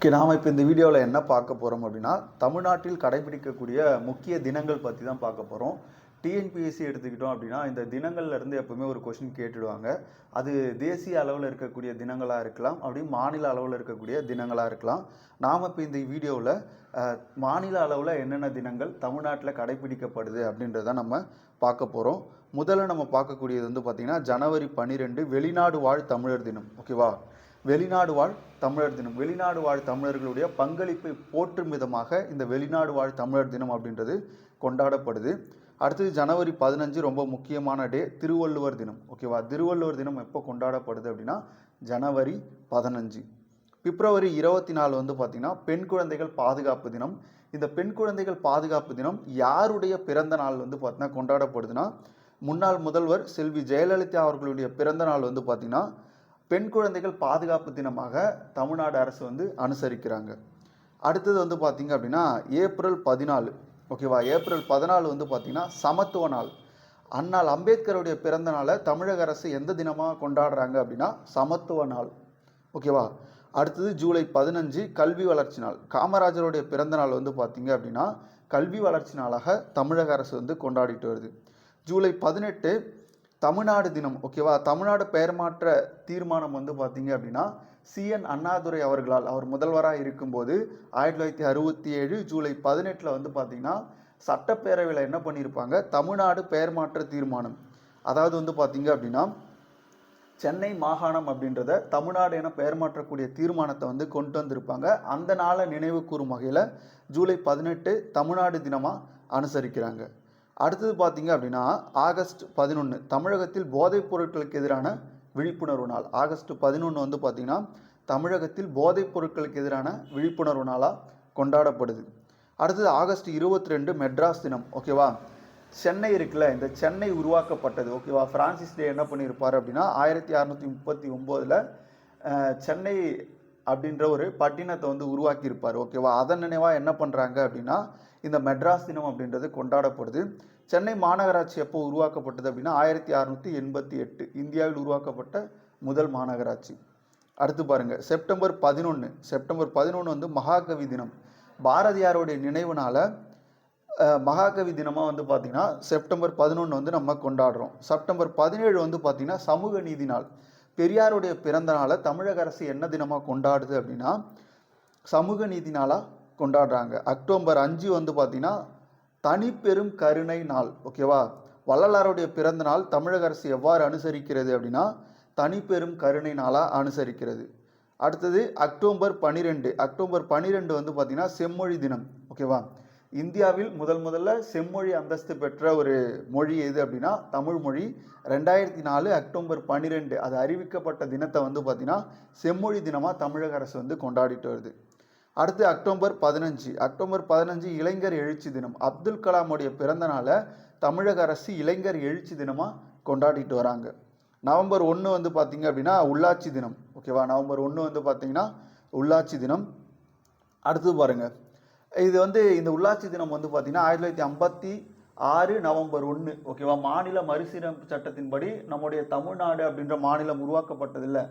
Okay நாம் இப்போ இந்த வீடியோவில் என்ன பார்க்க போகிறோம் அப்படின்னா தமிழ்நாட்டில் கடைபிடிக்கக்கூடிய முக்கிய தினங்கள் பற்றி தான் பார்க்க போகிறோம் டிஎன்பிஎஸ்சி எடுத்துக்கிட்டோம் அப்படின்னா இந்த தினங்கள்லேருந்து எப்போவுமே எப்பவுமே ஒரு கொஷின் கேட்டுடுவாங்க. அது தேசிய அளவில் இருக்கக்கூடிய தினங்களாக இருக்கலாம் அப்படி மாநில அளவில் இருக்கக்கூடிய தினங்களாக இருக்கலாம். நாம் இப்போ இந்த வீடியோவில் மாநில அளவில் என்னென்ன தினங்கள் தமிழ்நாட்டில் கடைபிடிக்கப்படுது அப்படின்றத நம்ம பார்க்க போகிறோம் முதல்ல நம்ம பார்க்கக்கூடியது வந்து பார்த்திங்கன்னா ஜனவரி பன்னிரெண்டு வெளிநாடு வாழ் தமிழர் தினம். ஓகேவா? வெளிநாடு வாழ் தமிழர் தினம். வெளிநாடு வாழ் தமிழர்களுடைய பங்களிப்பை போற்றும் விதமாக இந்த வெளிநாடு வாழ் தமிழர் தினம் அப்படின்றது கொண்டாடப்படுது. அடுத்தது ஜனவரி பதினஞ்சு ரொம்ப முக்கியமான டே திருவள்ளுவர் தினம். ஓகேவா திருவள்ளுவர் தினம் எப்போ கொண்டாடப்படுது அப்படின்னா ஜனவரி பதினஞ்சு. பிப்ரவரி இருபத்தி நாலு வந்து பார்த்திங்கன்னா பெண் குழந்தைகள் பாதுகாப்பு தினம். இந்த பெண் குழந்தைகள் பாதுகாப்பு தினம் யாருடைய பிறந்த நாள் வந்து பார்த்திங்கன்னா கொண்டாடப்படுதுன்னா முன்னாள் முதல்வர் செல்வி ஜெயலலிதா அவர்களுடைய பிறந்த நாள் வந்து பார்த்திங்கன்னா பெண் குழந்தைகள் பாதுகாப்பு தினமாக தமிழ்நாடு அரசு வந்து அனுசரிக்கிறாங்க. அடுத்தது வந்து பார்த்திங்க அப்படின்னா ஏப்ரல் பதினாலு. ஓகேவா ஏப்ரல் பதினாலு வந்து பார்த்திங்கன்னா சமத்துவ நாள். அன்னால் அம்பேத்கருடைய பிறந்த நாளை தமிழக அரசு எந்த தினமாக கொண்டாடுறாங்க அப்படின்னா சமத்துவ நாள். ஓகேவா அடுத்தது ஜூலை பதினஞ்சு கல்வி வளர்ச்சி நாள். காமராஜருடைய பிறந்த நாள் வந்து பார்த்திங்க அப்படின்னா கல்வி வளர்ச்சி நாளாக தமிழக அரசு வந்து கொண்டாடிட்டு வருது. ஜூலை பதினெட்டு தமிழ்நாடு தினம் ஓகேவா தமிழ்நாடு பெயர் மாற்ற தீர்மானம் வந்து பார்த்தீங்க அப்படின்னா சிஎன் அண்ணாதுரை அவர்களால் அவர் முதல்வராக இருக்கும்போது ஆயிரத்தி தொள்ளாயிரத்தி அறுபத்தி ஏழு ஜூலை பதினெட்டில் வந்து பார்த்தீங்கன்னா சட்டப்பேரவையில் என்ன பண்ணியிருப்பாங்க? தமிழ்நாடு பெயர் மாற்ற தீர்மானம். அதாவது வந்து பார்த்தீங்க அப்படின்னா சென்னை மாகாணம் அப்படின்றத தமிழ்நாடு என பெயர் மாற்றக்கூடிய தீர்மானத்தை வந்து கொண்டு வந்திருப்பாங்க. அந்த நாளை நினைவு கூறும் வகையில் ஜூலை பதினெட்டு தமிழ்நாடு தினமாக அனுசரிக்கிறாங்க. அடுத்தது பார்த்தீங்க அப்படின்னா ஆகஸ்ட் பதினொன்று தமிழகத்தில் போதைப் பொருட்களுக்கு எதிரான விழிப்புணர்வு நாள். ஆகஸ்ட் பதினொன்று வந்து பார்த்திங்கன்னா தமிழகத்தில் போதைப் பொருட்களுக்கு எதிரான விழிப்புணர்வு நாளாக கொண்டாடப்படுது. அடுத்தது ஆகஸ்ட் இருபத்தி ரெண்டு மெட்ராஸ் தினம் ஓகேவா சென்னை இருக்குல்ல இந்த சென்னை உருவாக்கப்பட்டது ஓகேவா ஃப்ரான்சிஸ் டே என்ன பண்ணியிருப்பார் அப்படின்னா ஆயிரத்தி அறநூற்றி முப்பத்தி ஒம்போதில் சென்னை அப்படின்ற ஒரு பட்டினத்தை வந்து உருவாக்கியிருப்பார் ஓகேவா அதன் நினைவாக என்ன பண்ணுறாங்க அப்படின்னா இந்த மெட்ராஸ் தினம் அப்படின்றது கொண்டாடப்படுது. சென்னை மாநகராட்சி எப்போ உருவாக்கப்பட்டது அப்படின்னா ஆயிரத்தி அறநூற்றி எண்பத்தி எட்டு இந்தியாவில் உருவாக்கப்பட்ட முதல் மாநகராட்சி. அடுத்து பாருங்கள் செப்டம்பர் பதினொன்று செப்டம்பர் பதினொன்று வந்து மகாகவி தினம். பாரதியாருடைய நினைவுனால் மகாகவி தினமாக வந்து பார்த்திங்கன்னா செப்டம்பர் பதினொன்று வந்து நம்ம கொண்டாடுறோம். செப்டம்பர் பதினேழு வந்து பார்த்திங்கன்னா சமூக நீதி நாள். பெரியாருடைய பிறந்த நாளை தமிழக அரசு என்ன தினமாக கொண்டாடுது அப்படின்னா சமூக நீதி நாளாக கொண்டாடுறாங்க. அக்டோபர் அஞ்சு வந்து பார்த்திங்கன்னா தனிப்பெரும் கருணை நாள் ஓகேவா வள்ளலாருடைய பிறந்த நாள் தமிழக அரசு எவ்வாறு அனுசரிக்கிறது அப்படின்னா தனிப்பெரும் கருணை நாளாக அனுசரிக்கிறது. அடுத்தது அக்டோபர் பன்னிரெண்டு அக்டோபர் பன்னிரெண்டு வந்து பார்த்திங்கன்னா செம்மொழி தினம் ஓகேவா இந்தியாவில் முதல் முதல்ல செம்மொழி அந்தஸ்து பெற்ற ஒரு மொழி எது அப்படின்னா தமிழ் மொழி. ரெண்டாயிரத்தி நாலு அக்டோபர் பன்னிரெண்டு அது அறிவிக்கப்பட்ட தினத்தை வந்து பார்த்திங்கன்னா செம்மொழி தினமாக தமிழக அரசு வந்து கொண்டாடிட்டு வருது. அடுத்து அக்டோபர் பதினஞ்சு. அக்டோபர் பதினஞ்சு இளைஞர் எழுச்சி தினம். அப்துல் கலாமுடைய பிறந்த நாளை தமிழக அரசு இளைஞர் எழுச்சி தினமாக கொண்டாடிட்டு வராங்க. நவம்பர் ஒன்று வந்து பார்த்திங்க அப்படின்னா உள்ளாட்சி தினம். ஓகேவா நவம்பர் ஒன்று வந்து பார்த்திங்கன்னா உள்ளாட்சி தினம். அடுத்து பாருங்கள் இது வந்து இந்த உள்ளாட்சி தினம் வந்து பார்த்திங்கன்னா ஆயிரத்தி தொள்ளாயிரத்தி ஐம்பத்தி ஆறு நவம்பர் ஒன்று ஓகேவா மாநில மறுசீரமைப்பு சட்டத்தின்படி நம்முடைய தமிழ்நாடு அப்படின்ற மாநிலம் உருவாக்கப்பட்டதில்லை.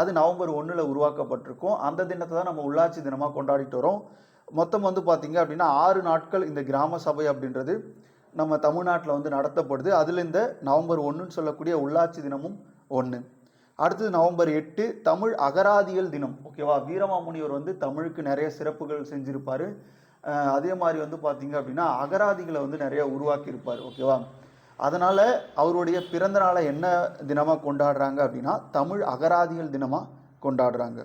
அது நவம்பர் ஒன்றில் உருவாக்கப்பட்டிருக்கும். அந்த தினத்தை தான் நம்ம உள்ளாட்சி தினமாக கொண்டாடிட்டு வரோம். மொத்தம் வந்து பார்த்திங்க அப்படின்னா ஆறு நாட்கள் இந்த கிராம சபை அப்படின்றது நம்ம தமிழ்நாட்டில் வந்து நடத்தப்படுது. அதில் இந்த நவம்பர் ஒன்றுன்னு சொல்லக்கூடிய உள்ளாட்சி தினமும் ஒன்று அடுத்தது நவம்பர் எட்டு தமிழ் அகராதியல் தினம். ஓகேவா வீரமாமுனிவர் வந்து தமிழுக்கு நிறைய சிறப்புகள் செஞ்சுருப்பார். அதே மாதிரி வந்து பார்த்திங்க அப்படின்னா அகராதிகளை வந்து நிறைய உருவாக்கியிருப்பார் ஓகேவா? அதனால் அவருடைய பிறந்த நாளை என்ன தினமாக கொண்டாடுறாங்க அப்படின்னா தமிழ் அகராதிகள் தினமாக கொண்டாடுறாங்க.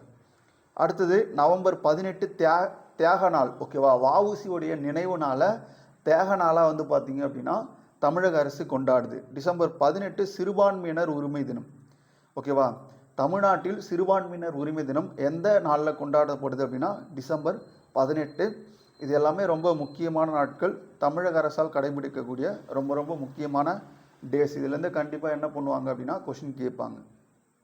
அடுத்தது நவம்பர் பதினெட்டு தியா தியாக நாள் ஓகேவா? வஉசியுடைய நினைவு நாளை தேக நாளாக வந்து பார்த்திங்க அப்படின்னா தமிழக அரசு கொண்டாடுது. டிசம்பர் பதினெட்டு சிறுபான்மையினர் உரிமை தினம் ஓகேவா? தமிழ்நாட்டில் சிறுபான்மையினர் உரிமை தினம் எந்த நாளில் கொண்டாடப்படுது அப்படின்னா டிசம்பர் பதினெட்டு இது எல்லாமே ரொம்ப முக்கியமான நாட்கள். தமிழக அரசால் கடைபிடிக்கக்கூடிய ரொம்ப ரொம்ப முக்கியமான டேஸ் இதுலேருந்து கண்டிப்பாக என்ன பண்ணுவாங்க அப்படின்னா கொஷின் கேட்பாங்க.